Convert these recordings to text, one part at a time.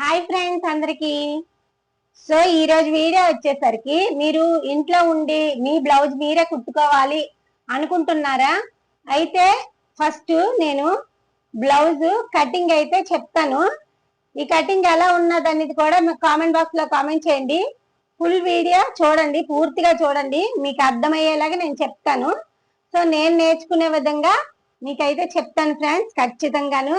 Hi friends అందరికి. So ఈ రోజు వీడియో వచ్చేసరికి మీరు ఇంట్లో ఉండి మీ బ్లౌజ్ మీరే కుట్టుకోవాలి అనుకుంటున్నారా? అయితే ఫస్ట్ నేను బ్లౌజ్ కటింగ్ అయితే చెప్తాను. ఈ కటింగ్ ఎలా ఉన్నది అనేది కూడా మీకు కామెంట్ బాక్స్లో కామెంట్ చేయండి. ఫుల్ వీడియో చూడండి పూర్తిగా చూడండి. మీకు అర్థమయ్యేలాగా నేను చెప్తాను. సో నేను నేర్చుకునే విధంగా మీకైతే చెప్తాను ఫ్రెండ్స్ ఖచ్చితంగాను.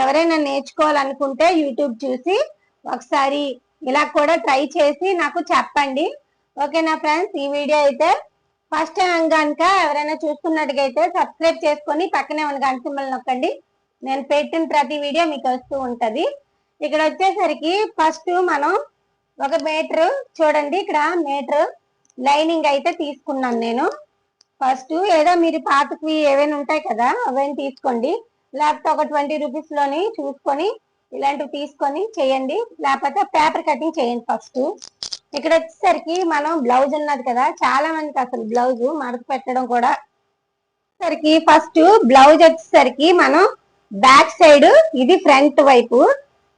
ఎవరైనా నేర్చుకోవాలనుకుంటే యూట్యూబ్ చూసి ఒకసారి ఇలా కూడా ట్రై చేసి నాకు చెప్పండి. ఓకేనా ఫ్రెండ్స్ ఈ వీడియో అయితే ఫస్ట్ టైం కనుక ఎవరైనా చూస్తున్నట్టుగైతే అయితే సబ్స్క్రైబ్ చేసుకొని పక్కనే ఉన్న గంట సింబల్ నొక్కండి. నేను పెట్టిన ప్రతి వీడియో మీకు వస్తూ ఉంటది. ఇక్కడ వచ్చేసరికి ఫస్ట్ మనం ఒక మీటర్ చూడండి ఇక్కడ మీటర్ లైనింగ్ అయితే తీసుకున్నాను నేను. ఫస్ట్ ఏదో మీరు పాతకి ఏవైనా ఉంటాయి కదా అవన్నీ తీసుకోండి. లేకపోతే ఒక ట్వంటీ రూపీస్లోని చూసుకొని ఇలాంటివి తీసుకొని చేయండి. లేకపోతే పేపర్ కటింగ్ చేయండి ఫస్ట్ ఇక్కడ వచ్చేసరికి మనం బ్లౌజ్ ఉన్నది కదా చాలా మందికి అసలు బ్లౌజ్ మడత పెట్టడం కూడా సరికి ఫస్ట్ బ్లౌజ్ వచ్చేసరికి మనం బ్యాక్ సైడ్ ఇది ఫ్రంట్ వైపు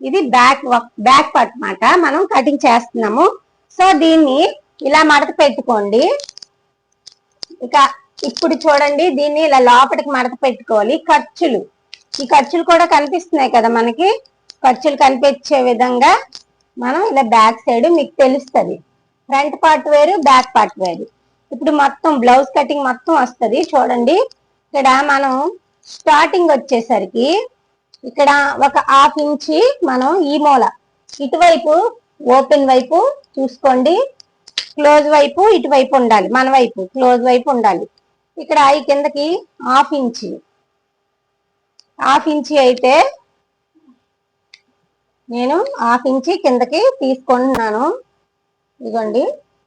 ఇది బ్యాక్ బ్యాక్ పార్ట్ అన్నమాట మనం కటింగ్ చేస్తున్నాము. సో దీన్ని ఇలా మడత పెట్టుకోండి. ఇక ఇప్పుడు చూడండి దీన్ని ఇలా లోపలికి మడత పెట్టుకోవాలి. ఖర్చులు. ఈ ఖర్చులు కూడా కనిపిస్తున్నాయి కదా మనకి. ఖర్చులు కనిపించే విధంగా మనం ఇలా బ్యాక్ సైడ్ మీకు తెలుస్తుంది. ఫ్రంట్ పార్ట్ వేరు బ్యాక్ పార్ట్ వేరు. ఇప్పుడు మొత్తం బ్లౌజ్ కటింగ్ మొత్తం వస్తుంది. చూడండి. ఇక్కడ మనం స్టార్టింగ్ వచ్చేసరికి ఇక్కడ ఒక హాఫ్ ఇంచి మనం ఈ మూల ఇటువైపు ఓపెన్ వైపు చూసుకోండి. క్లోజ్ వైపు ఇటువైపు ఉండాలి. మన వైపు క్లోజ్ వైపు ఉండాలి. ఇక్కడ ఈ కిందకి హాఫ్ ఇంచి హాఫ్ ఇంచి అయితే నేను హాఫ్ ఇంచి కిందకి తీసుకుంటున్నాను ఇదిగోండి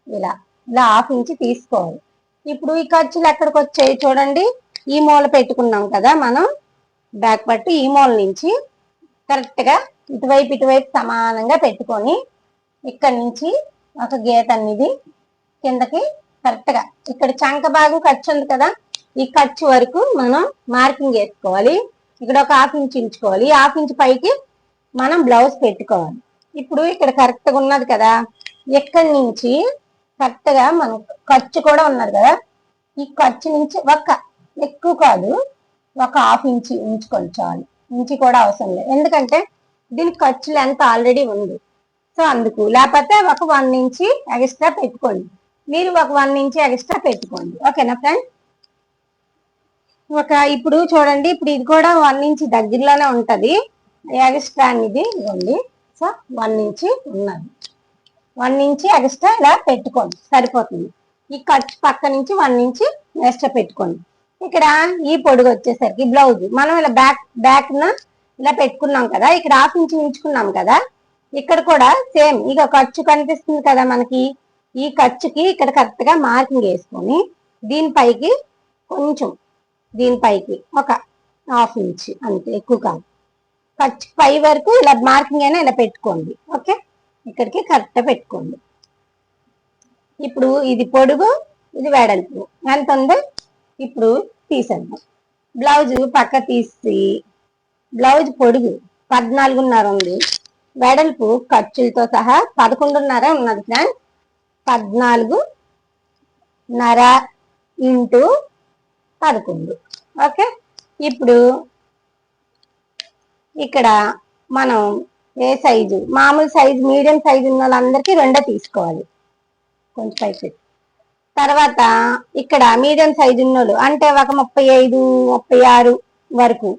ఇలా ఇలా హాఫ్ ఇంచి తీసుకోవాలి. ఇప్పుడు ఈ ఖర్చులు ఎక్కడికి వచ్చాయి చూడండి. ఈ మూల పెట్టుకున్నాం కదా మనం. బ్యాక్ పట్టు ఈ మూల నుంచి కరెక్ట్గా ఇటువైపు ఇటువైపు సమానంగా పెట్టుకొని ఇక్కడ నుంచి ఒక గీత అనేది కిందకి కరెక్ట్గా ఇక్కడ చంక భాగం ఖర్చు ఉంది కదా. ఈ ఖర్చు వరకు మనం మార్కింగ్ వేసుకోవాలి. ఇక్కడ ఒక హాఫ్ ఇంచ్ ఉంచుకోవాలి. ఈ హాఫ్ ఇంచ్ పైకి మనం బ్లౌజ్ పెట్టుకోవాలి. ఇప్పుడు ఇక్కడ కరెక్ట్గా ఉన్నది కదా? ఇక్కడి నుంచి కరెక్ట్గా మనం ఖర్చు కూడా ఉన్నది కదా? ఈ ఖర్చు నుంచి ఒక ఎక్కువ కాదు ఒక హాఫ్ ఇంచి ఉంచుకొని చాలు. ఇంచి కూడా అవసరం లేదు. ఎందుకంటే దీని ఖర్చు లెంత్ ఆల్రెడీ ఉంది. సో అందుకు లేకపోతే ఒక వన్ ఇంచి ఎక్స్ట్రా పెట్టుకోండి. మీరు ఒక వన్ ఇంచి ఎక్స్ట్రా పెట్టుకోండి. ఓకేనా ఫ్రెండ్ ఒక ఇప్పుడు చూడండి ఇప్పుడు ఇది కూడా వన్ ఇంచ్ దగ్గరలోనే ఉంటది. ఎగస్ట్రా అనేది ఇవ్వండి. సో వన్ ఇంచ్ ఉన్నది. వన్ ఇంచ్ ఎగస్ట్రా ఇలా పెట్టుకోండి. సరిపోతుంది. ఈ ఖర్చు పక్క నుంచి వన్ ఇంచ్ ఎక్స్ట్రా పెట్టుకోండి. ఇక్కడ ఈ పొడుగు వచ్చేసరికి బ్లౌజ్ మనం ఇలా బ్యాక్ బ్యాక్ ఇలా పెట్టుకున్నాం కదా ఇక్కడ హాఫ్ ఇంచ్ ఉంచుకున్నాం కదా ఇక్కడ కూడా సేమ్ ఇక ఖర్చు కనిపిస్తుంది కదా మనకి. ఈ ఖర్చుకి ఇక్కడ కరెక్ట్గా మార్కింగ్ వేసుకొని దీనిపైకి కొంచెం దీనిపైకి ఒక హాఫ్ ఇంచ్ అంతే ఎక్కువ కాదు. ఖర్చు పై వరకు ఇలా మార్కింగ్ అయినా ఇలా పెట్టుకోండి ఓకే? ఇక్కడికి కరెక్ట్గా పెట్టుకోండి. ఇప్పుడు ఇది పొడుగు ఇది వెడల్పు. ఎంత ఉందో? ఇప్పుడు తీసేద్దాం. బ్లౌజ్ పక్క తీసి బ్లౌజ్ పొడుగు పద్నాలుగున్నర ఉంది. వెడల్పు ఖర్చులతో సహా పదకొండున్నర ఉన్నది ఫ్రెండ్. పద్నాలుగు నర ఇంటూ పదకొండు ఓకే? ఇప్పుడు ఇక్కడ మనం ఏ సైజు? మామూలు సైజు మీడియం సైజు ఉన్న వాళ్ళందరికీ రెండో తీసుకోవాలి. కొంచెం పైకి తర్వాత ఇక్కడ మీడియం సైజు ఉన్నోళ్ళు అంటే ఒక ముప్పై ఐదు ముప్పై ఆరు వరకు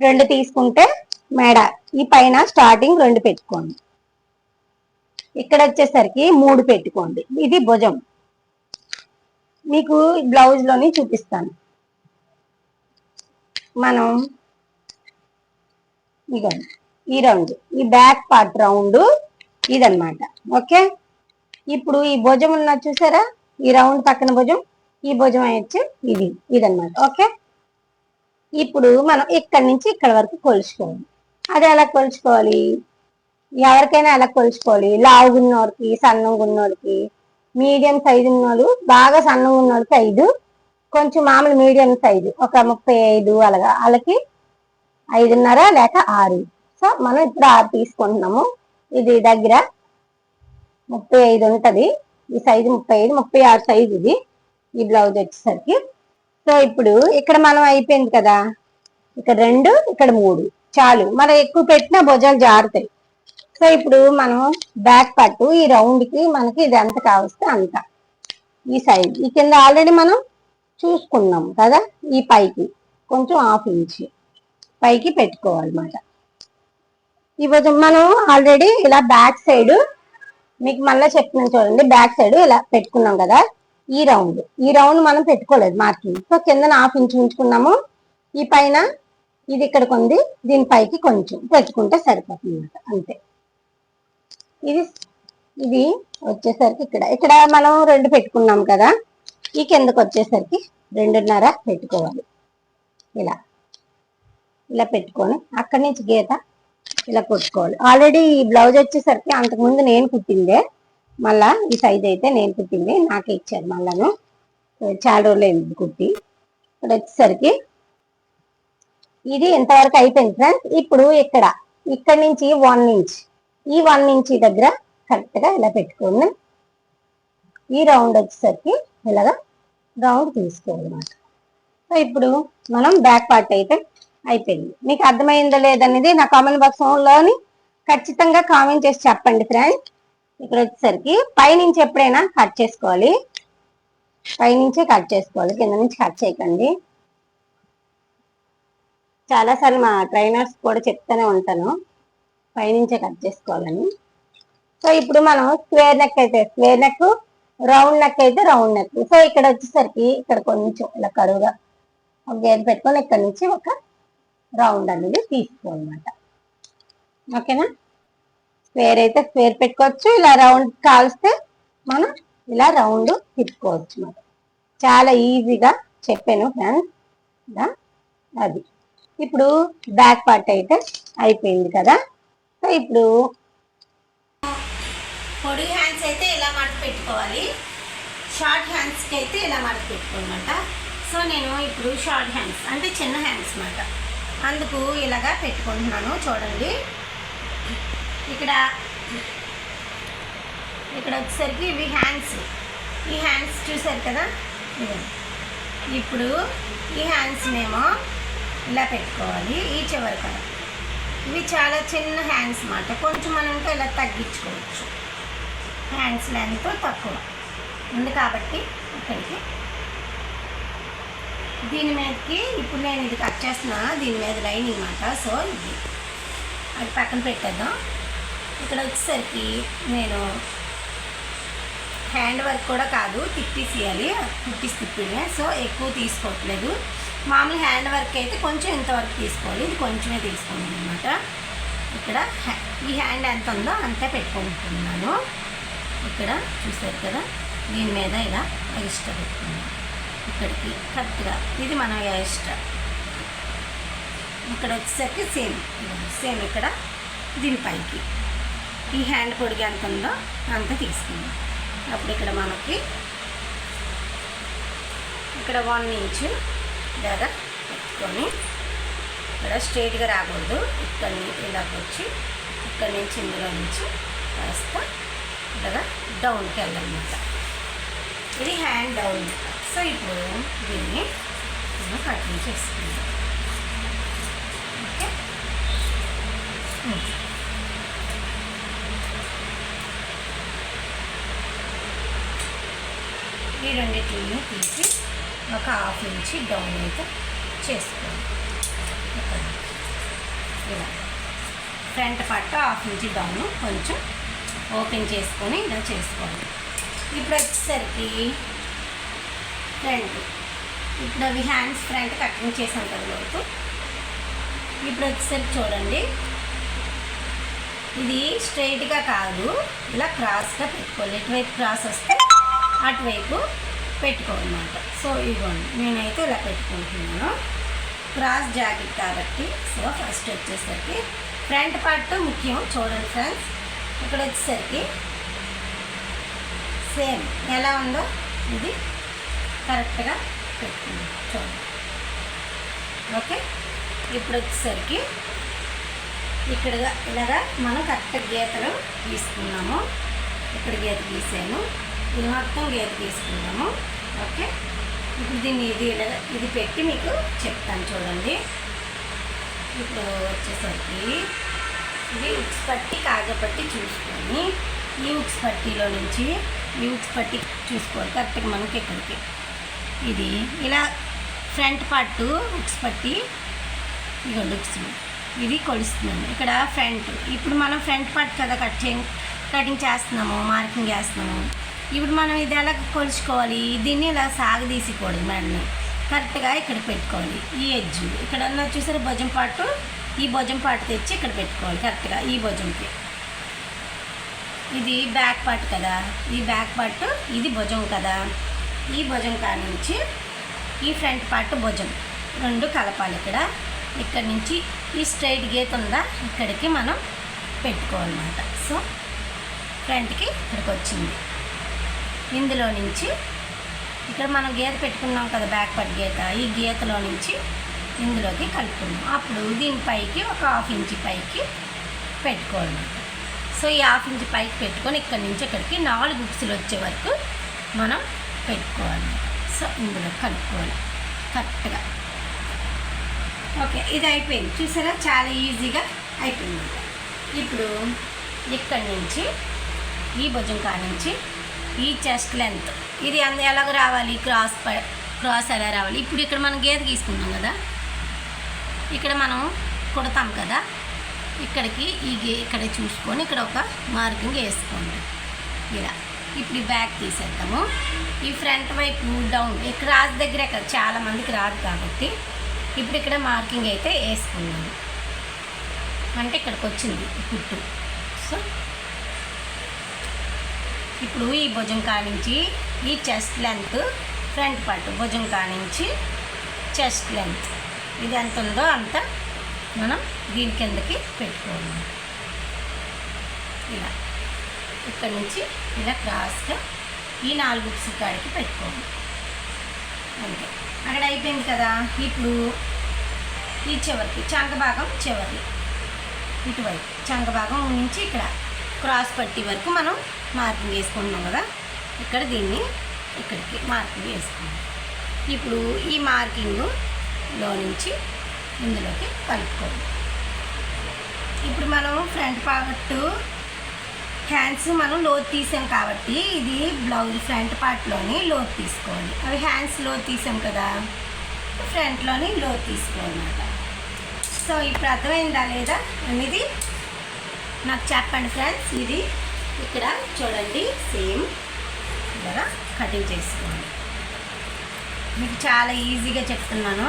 రెండు తీసుకుంటే మేడ ఈ పైన స్టార్టింగ్ రెండు పెట్టుకోండి. ఇక్కడ వచ్చేసరికి మూడు పెట్టుకోండి. ఇది భుజం. మీకు బ్లౌజ్లోని చూపిస్తాను. మనం ఇదండి ఈ రౌండ్ ఈ బ్యాక్ పార్ట్ రౌండ్ ఇదన్నమాట. ఓకే? ఇప్పుడు ఈ భుజం ఉన్న చూసారా? ఈ రౌండ్ పక్కన భుజం ఈ భుజం వచ్చి ఇది ఇదన్నమాట. ఓకే? ఇప్పుడు మనం ఇక్కడి నుంచి ఇక్కడ వరకు కొలుచుకోవాలి. అది ఎలా కొలుచుకోవాలి? ఎవరికైనా ఎలా కొలుచుకోవాలి? లావుగా ఉన్నోడికి సన్నగా ఉన్నోడికి మీడియం సైజు ఉన్నాడు బాగా సన్నగా ఉన్నాడు ఐదు కొంచెం మామూలు మీడియం సైజు ఒక ముప్పై ఐదు అలాగా. వాళ్ళకి ఐదున్నర లేక ఆరు. సో మనం ఇప్పుడు ఆరు తీసుకుంటున్నాము. ఇది దగ్గర ముప్పై ఐదు ఉంటుంది. ఈ సైజు ముప్పై ఐదు ముప్పై ఆరు సైజు ఇది. ఈ బ్లౌజ్ వచ్చేసరికి. సో ఇప్పుడు ఇక్కడ మనం అయిపోయింది కదా. ఇక్కడ రెండు ఇక్కడ మూడు. చాలు. మనం ఎక్కువ పెట్టినా భుజాలు జారుతాయి. సో ఇప్పుడు మనం బ్యాక్ పట్టు ఈ రౌండ్కి మనకి ఇది ఎంత కావస్తే అంత. ఈ సైడ్ ఈ కింద ఆల్రెడీ మనం చూసుకున్నాం కదా ఈ పైకి. కొంచెం హాఫ్ ఇంచ్ పైకి పెట్టుకోవాలన్నమాట. ఇప్పుడు మనం ఆల్రెడీ ఇలా బ్యాక్ సైడ్ మీకు మళ్ళీ చెప్తున్నాను చూడండి బ్యాక్ సైడ్ ఇలా పెట్టుకున్నాం కదా ఈ రౌండ్. ఈ రౌండ్ మనం పెట్టుకోలేదు మార్కింగ్. సో కింద హాఫ్ ఇంచ్ ఉంచుకున్నాము. ఈ పైన ఇది ఇక్కడికి ఉంది దీని పైకి కొంచెం పెట్టుకుంటే సరిపోతుంది అన్నమాట అంతే. ఇది ఇది వచ్చేసరికి ఇక్కడ. ఇక్కడ మనం రెండు పెట్టుకున్నాం కదా. ఈ కిందకి వచ్చేసరికి రెండున్నర పెట్టుకోవాలి. ఇలా. ఇలా పెట్టుకొని అక్కడి నుంచి గీత ఇలా కుట్టుకోవాలి. ఆల్రెడీ ఈ బ్లౌజ్ వచ్చేసరికి అంతకుముందు నేను కుట్టిందే. మళ్ళా ఈ సైజ్ అయితే నేను కుట్టింది. నాకే ఇచ్చారు మళ్ళాను. చాలా రోజులు అయింది కుట్టి. ఇక్కడ వచ్చేసరికి ఇది ఎంతవరకు అయిపోయింది ఫ్రెండ్స్ ఇప్పుడు ఇక్కడ. ఇక్కడ నుంచి వన్ ఇంచ్ ఈ వన్ ఇంచ్ దగ్గర కరెక్ట్గా ఇలా పెట్టుకోండి ఈ రౌండ్ వచ్చేసరికి ఇలాగా రౌండ్ తీసుకోవాలన్నమాట. సో ఇప్పుడు మనం బ్యాక్ పార్ట్ అయితే అయిపోయింది. మీకు అర్థమైందో లేదనేది నా కామెంట్ బాక్స్లోని ఖచ్చితంగా కామెంట్ చేసి చెప్పండి ఫ్రెండ్స్ ఇక్కడ వచ్చేసరికి పైనుంచి ఎప్పుడైనా కట్ చేసుకోవాలి. పైనుంచే కట్ చేసుకోవాలి. కింద నుంచి కట్ చేయకండి. చాలాసార్లు మా ట్రైనర్స్ కూడా చెప్తూనే ఉంటాను. పైనుంచే కట్ చేసుకోవాలని సో ఇప్పుడు మనం స్క్వేర్ నెక్ అయితే స్క్వేర్ నెక్ రౌండ్ నెక్ అయితే రౌండ్ నెక్. సో ఇక్కడ వచ్చేసరికి ఇక్కడ కొంచెం ఇలా కరువుగా ఒక గేర్ పెట్టుకొని ఇక్కడ నుంచి ఒక రౌండ్ అనేది తీసుకోవాలన్నమాట. ఓకేనా? స్క్వేర్ అయితే స్క్వేర్ పెట్టుకోవచ్చు. ఇలా రౌండ్ కాల్స్తే మనం ఇలా రౌండ్ తిప్పుకోవచ్చు అన్నమాట. చాలా ఈజీగా చెప్పాను ఫ్రెండ్స్. అది. ఇప్పుడు బ్యాక్ పార్ట్ అయితే అయిపోయింది కదా? ఇప్పుడు పొడి హ్యాండ్స్ అయితే ఇలా మడత పెట్టుకోవాలి. షార్ట్ హ్యాండ్స్కి అయితే ఇలా మడత పెట్టుకోమాట సో నేను ఇప్పుడు షార్ట్ హ్యాండ్స్ అంటే చిన్న హ్యాండ్స్ అనమాట అందుకు ఇలాగా పెట్టుకుంటున్నాను. చూడండి. ఇక్కడ ఇక్కడ వచ్చేసరికి ఇవి హ్యాండ్స్. ఈ హ్యాండ్స్ చూసారు కదా? ఇప్పుడు ఈ హ్యాండ్స్నేమో ఇలా పెట్టుకోవాలి. ఈ చివరి కదా ఇవి చాలా చిన్న హ్యాండ్స్ అనమాట కొంచెం మనం ఇంకా ఇలా తగ్గించుకోవచ్చు. హ్యాండ్స్ లెంత్ తక్కువ. ఉంది కాబట్టి ఇక్కడికి. దీని మీదకి ఇప్పుడు నేను ఇది కట్ చేస్తున్నా. దీని మీద లైన్ అనమాట సో ఇది. అది పక్కన పెట్టేద్దాం. ఇక్కడ వచ్చేసరికి నేను హ్యాండ్ వర్క్ కూడా కాదు తిప్పేసేయాలి. కుట్టిసి తిప్పిడే సో ఎక్కువ తీసుకోవట్లేదు. మామూలు హ్యాండ్ వర్క్ అయితే కొంచెం ఇంతవరకు తీసుకోవాలి. ఇది కొంచెమే తీసుకోండి అనమాట ఇక్కడ హ్యా- ఈ హ్యాండ్ ఎంత ఉందో అంతే పెట్టుకుంటున్నాను. ఇక్కడ చూసారు కదా దీని మీద ఇలా ఎక్స్ట్రా పెట్టుకున్నాను. ఇక్కడికి కరెక్ట్గా ఇది మన ఎక్స్ట్రా. ఇక్కడ వచ్చేసరికి సేమ్ సేమ్ ఇక్కడ దీనిపైకి ఈ హ్యాండ్ పొడిగి ఎంత ఉందో అంత తీసుకుందాం అప్పుడు ఇక్కడ మనకి ఇక్కడ వన్ ఇంచు దాకా పెట్టుకొని ఇక్కడ స్ట్రైట్గా రాకూడదు. ఇక్కడ ఇలాగ వచ్చి ఇక్కడ నుంచి ఇందులో నుంచి కాస్త ఇలాగా డౌన్కి వెళ్ళాలన్నమాట ఇది హ్యాండ్ డౌన్. సో ఇప్పుడు దీన్ని మనం కటింగ్ చేసుకుందాం. ఓకే? ఈ రెండింటిని తీసి ఒక హాఫ్ ఇంచ్ డౌన్ అయితే చేసుకోండి. ఇలా. ఫ్రంట్ పట్టు హాఫ్ ఇంచ్ డౌన్ కొంచెం ఓపెన్ చేసుకొని ఇలా చేసుకోవాలి ఇప్పుడు వచ్చేసరికి ఫ్రంట్. ఇప్పుడు అవి హ్యాండ్స్ ఫ్రంట్ కటింగ్ చేసాం కదా వరకు ఇప్పుడు వచ్చేసరికి చూడండి. ఇది స్ట్రైట్గా కాదు. ఇలా క్రాస్గా పెట్టుకోవాలి ఎటువైపు క్రాస్ వస్తే అటువైపు పెట్టుకోవాలన్నమాట సో ఇదిగోండి నేనైతే ఇలా పెట్టుకుంటున్నాను. క్రాస్ జాకెట్ కాబట్టి సో ఫస్ట్ వచ్చేసరికి ఫ్రంట్ పార్ట్ ముఖ్యం చూడండి ఫ్రెండ్స్. ఇక్కడ వచ్చేసరికి సేమ్ ఎలా ఉందో ఇది కరెక్ట్గా పెట్టుకుందాం చూడండి. ఓకే? ఇప్పుడు వచ్చేసరికి ఇక్కడ ఇలాగా మనం కరెక్ట్ గీతలు గీసుకున్నాము. ఇక్కడ గీత గీసాము ఇది మొత్తం గీత తీసుకుందాము. ఓకే? ఇప్పుడు దీన్ని ఇది ఇది పెట్టి మీకు చెప్తాను చూడండి. ఇప్పుడు వచ్చేసరికి ఇది ఉక్స్ పట్టి కాగపట్టి చూసుకొని ఈ ఉక్స్ పట్టీలో నుంచి ఈ ఉక్స్ పట్టి చూసుకోవాలి. కరెక్ట్గా మనకి ఇక్కడికి. ఇది ఇలా ఫ్రంట్ పార్ట్ ఉక్స్ పట్టి ఇదిగోండి ఉక్స్ ఇది కొలుస్తున్నాము ఇక్కడ ఫ్రంట్. ఇప్పుడు మనం ఫ్రంట్ పార్ట్ కదా కట్ చే కటింగ్ చేస్తున్నాము మార్కింగ్ చేస్తున్నాము. ఇప్పుడు మనం ఇది ఎలా కొలుచుకోవాలి? దీన్ని ఇలా సాగదీసుకోకూడదు మేడని కరెక్ట్గా ఇక్కడ పెట్టుకోవాలి. ఈ ఎడ్జ్ ఇక్కడ ఉన్న భుజం పాటు? ఈ భుజం పాటు తెచ్చి ఇక్కడ పెట్టుకోవాలి. కరెక్ట్గా ఈ భుజంకి. ఇది బ్యాక్ పార్ట్ కదా. ఈ బ్యాక్ పార్ట్ ఇది భుజం కదా. ఈ భుజం కాడ నుంచి ఈ ఫ్రంట్ పార్ట్ భుజం. రెండు కలపాలి ఇక్కడ. ఇక్కడ నుంచి ఈ స్ట్రైట్ గీత ఉందా? ఇక్కడికి మనం పెట్టుకోవాలన్నమాట. సో ఫ్రంట్కి ఇక్కడికి వచ్చింది. ఇందులో నుంచి ఇక్కడ మనం గీత పెట్టుకున్నాం కదా బ్యాక్ పట్ గీత ఈ గీతలో నుంచి ఇందులోకి కలుపుకున్నాం అప్పుడు దీనిపైకి ఒక హాఫ్ ఇంచ్ పైకి పెట్టుకోవాలి సో ఈ హాఫ్ ఇంచ్ పైకి పెట్టుకొని ఇక్కడి నుంచి ఇక్కడికి నాలుగు ఉప్సులు వచ్చే వరకు మనం పెట్టుకోవాలి. సో ఇందులో కలుపుకోవాలి. కరెక్ట్గా. ఓకే ఇది అయిపోయింది. చూసారా? చాలా ఈజీగా అయిపోయింది. ఇప్పుడు ఇక్కడి నుంచి ఈ భుజం కాడ నుంచి ఈ చెస్ట్ లెంత్ ఇది ఎలాగ రావాలి? క్రాస్ క్రాస్ ఎలా రావాలి? ఇప్పుడు ఇక్కడ మనం గీత గీసుకున్నాం కదా? ఇక్కడ మనం కుడతాం కదా? ఇక్కడికి ఈ గే ఇక్కడ చూసుకొని ఇక్కడ ఒక మార్కింగ్ వేసుకోండి. ఇలా. ఇప్పుడు ఈ బ్యాక్ తీసేద్దాము. ఈ ఫ్రంట్ వైపు డౌన్ ఇక్కడ రాజు దగ్గరే కదా చాలా మందికి రాదు కాబట్టి ఇప్పుడు ఇక్కడ మార్కింగ్ అయితే వేసుకున్నాము అంటే ఇక్కడికి వచ్చింది కుట్టు. సో ఇప్పుడు ఈ భుజం కానించి ఈ చెస్ట్ లెంత్ ఫ్రంట్ పార్ట్ భుజం కానించి చెస్ట్ లెంత్. ఇది ఎంత ఉందో అంత మనం దీని కిందకి పెట్టుకోవాలి. ఇలా. ఇక్కడ నుంచి ఇలా క్రాస్గా ఈ నాలుగు ఉక్స్ కాడికి పెట్టుకోవాలి. అంతే. అక్కడ అయిపోయింది కదా. ఇప్పుడు ఈ చివరికి చంక భాగం చివరి ఇటువైపు చంక భాగం నుంచి ఇక్కడ. క్రాస్ పట్టి వరకు మనం మార్కింగ్ వేసుకుంటున్నాం కదా ఇక్కడ దీన్ని ఇక్కడికి మార్కింగ్ వేసుకున్నాం ఇప్పుడు ఈ మార్కింగ్లో నుంచి ఇందులోకి కలుపుకోవాలి. ఇప్పుడు మనం ఫ్రంట్ పార్ట్ హ్యాండ్స్ మనం లోతు తీసాం కాబట్టి ఇది బ్లౌజ్ ఫ్రంట్ పార్ట్లోని లోతు తీసుకోవాలి. అవి హ్యాండ్స్ లోత్ తీసాం కదా ఫ్రంట్లోని లోతు తీసుకోవాలన్నమాట. సో ఇప్పుడు అర్థమైందా లేదా అనేది నాకు చెప్పండి ఫ్రెండ్స్. ఇది ఇక్కడ చూడండి సేమ్ ఇలా కటింగ్ చేసుకోండి. మీకు చాలా ఈజీగా చెప్తున్నాను.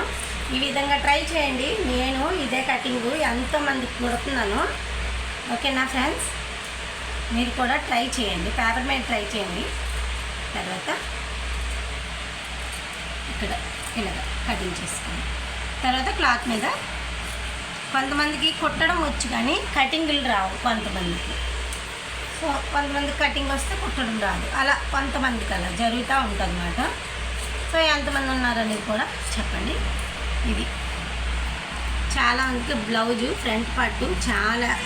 ఈ విధంగా ట్రై చేయండి. నేను ఇదే కటింగ్ ఎంతోమందికి కుడుతున్నాను. ఓకేనా ఫ్రెండ్స్ మీరు కూడా ట్రై చేయండి. పేపర్ మీద ట్రై చేయండి. తర్వాత ఇక్కడ ఇలాగ కటింగ్ చేసుకోండి. తర్వాత క్లాత్ మీద కొంతమందికి కుట్టడం వచ్చు కానీ కటింగ్లు రావు కొంతమందికి. సో కొంతమందికి కటింగ్ వస్తే కుట్టడం రాదు. అలా కొంతమందికి అలా జరుగుతూ ఉంటుంది అన్నమాట సో ఎంతమంది ఉన్నారనేది కూడా చెప్పండి. ఇది. చాలా మందికి బ్లౌజు ఫ్రంట్ పార్ట్ చాలా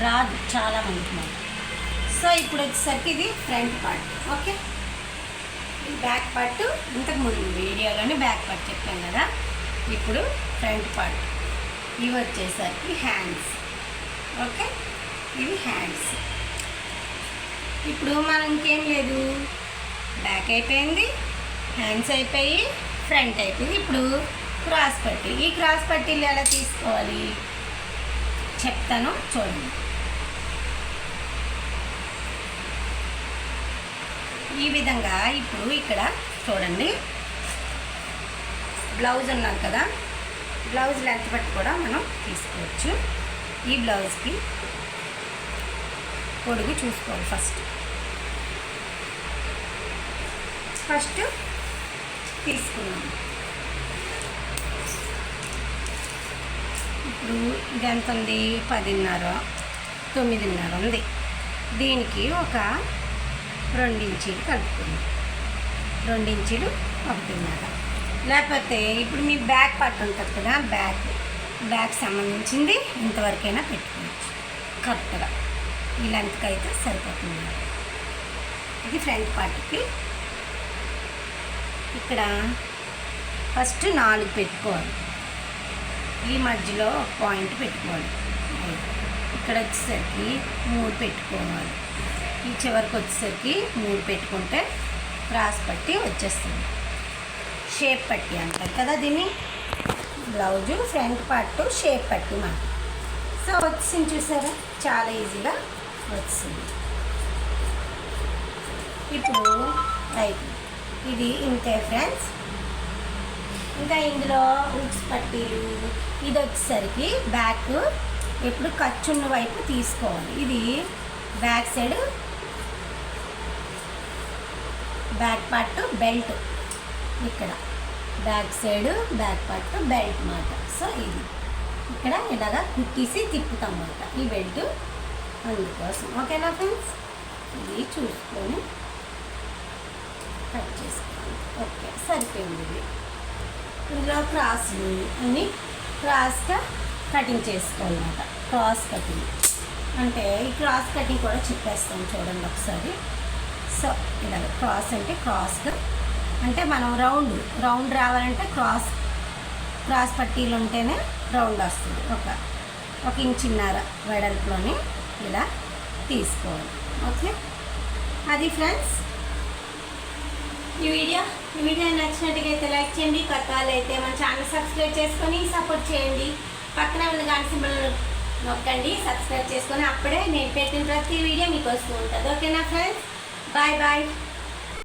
రాదు చాలా మందికి సో ఇప్పుడు వచ్చేసరికి ఇది ఫ్రంట్ పార్ట్. ఓకే? ఈ బ్యాక్ పార్ట్. ఇంతకుముందు వీడియోలోనే బ్యాక్ పార్ట్ చెప్పాను కదా. ఇప్పుడు ఫ్రంట్ పార్ట్. ఇవి వచ్చేసరికి హ్యాండ్స్. ఓకే? ఇవి హ్యాండ్స్. ఇప్పుడు మనం ఇంకేం లేదు. బ్యాక్ అయిపోయింది హ్యాండ్స్ అయిపోయి ఫ్రంట్ అయిపోయింది. ఇప్పుడు క్రాస్ పట్టి ఈ క్రాస్ పట్టీలు ఎలా తీసుకోవాలి? చెప్తాను చూడండి. ఈ విధంగా ఇప్పుడు ఇక్కడ చూడండి. బ్లౌజ్ ఉన్నాం కదా. బ్లౌజ్ లెంత్ బట్టి కూడా మనం తీసుకోవచ్చు. ఈ బ్లౌజ్కి పొడుగు చూసుకోవాలి ఫస్ట్. ఫస్ట్ తీసుకున్నాము ఇప్పుడు ఇది ఎంత ఉంది? పదిన్నర తొమ్మిదిన్నర ఉంది. దీనికి ఒక రెండించీలు కలుపుకుందాం. రెండించీలు ఒకటిన్నర. లేకపోతే ఇప్పుడు మీ బ్యాక్ పట్టు ఉంటుంది కదా బ్యాక్ బ్యాక్ సంబంధించింది ఇంతవరకైనా పెట్టుకోవచ్చు. కరెక్ట్గా. ఈ లెంత్కి అయితే సరిపోతుంది. ఇది ఫ్రంట్ పార్ట్కి ఇక్కడ ఫస్ట్ నాలుగు పెట్టుకోవాలి. ఈ మధ్యలో పాయింట్ పెట్టుకోవాలి. ఇక్కడ వచ్చేసరికి మూడు పెట్టుకోవాలి. ఈ చివరికి వచ్చేసరికి మూడు పెట్టుకుంటే క్రాస్ పట్టి వచ్చేస్తుంది. షేప్ పట్టి అంటారు కదా దీన్ని? బ్లౌజు ఫ్రంట్ పార్ట్ షేప్ పట్టి మాట సో వచ్చింది చూసారా? చాలా ఈజీగా వచ్చింది. ఇప్పుడు రైట్. ఇది ఇంతే ఫ్రెండ్స్. ఇంకా ఇందులో ఉక్స్ పట్టీలు ఇది వచ్చేసరికి బ్యాక్. ఎప్పుడు ఖర్చున్న వైపు తీసుకోవాలి. ఇది back side back part belt. ఇక్కడ back side back part belt మాట. సో ఇది. ఇక్కడ ఇలాగా కుట్టేసి తిప్పుతాం అన్నమాట. ఈ బెల్ట్ అందుకోసం ఓకేనా ఫ్రెండ్స్ ఇది చూసుకొని కట్ చేసుకోండి ఓకే సరిపోయింది ఇది. ఇందులో క్రాస్ అని క్రాస్గా కటింగ్ చేసుకోవాలన్నమాట. క్రాస్ కటింగ్ అంటే ఈ క్రాస్ కటింగ్ కూడా చెప్పేస్తాం చూడండి ఒకసారి. సో ఇలా క్రాస్ అంటే క్రాస్గా అంటే మనం రౌండ్ రౌండ్ రావాలంటే క్రాస్ క్రాస్ పట్టీలు ఉంటేనే రౌండ్ వస్తుంది. ఒక ఒక ఇంచున్నర వెడల్పులోని ఇలా తీసుకోవాలి. ఓకే? అది ఫ్రెండ్స్. ఈ వీడియో ఈ వీడియో నచ్చినట్టుగా అయితే లైక్ చేయండి కొత్త అయితే మన ఛానల్ సబ్స్క్రైబ్ చేసుకొని సపోర్ట్ చేయండి. పక్కన ఉన్న గాని సింబల్ నొక్కండి సబ్స్క్రైబ్ చేసుకొని అప్పుడే నేను పెట్టిన ప్రతి వీడియో మీకు వస్తూ ఉంటుంది. ఓకేనా ఫ్రెండ్స్? Bye bye.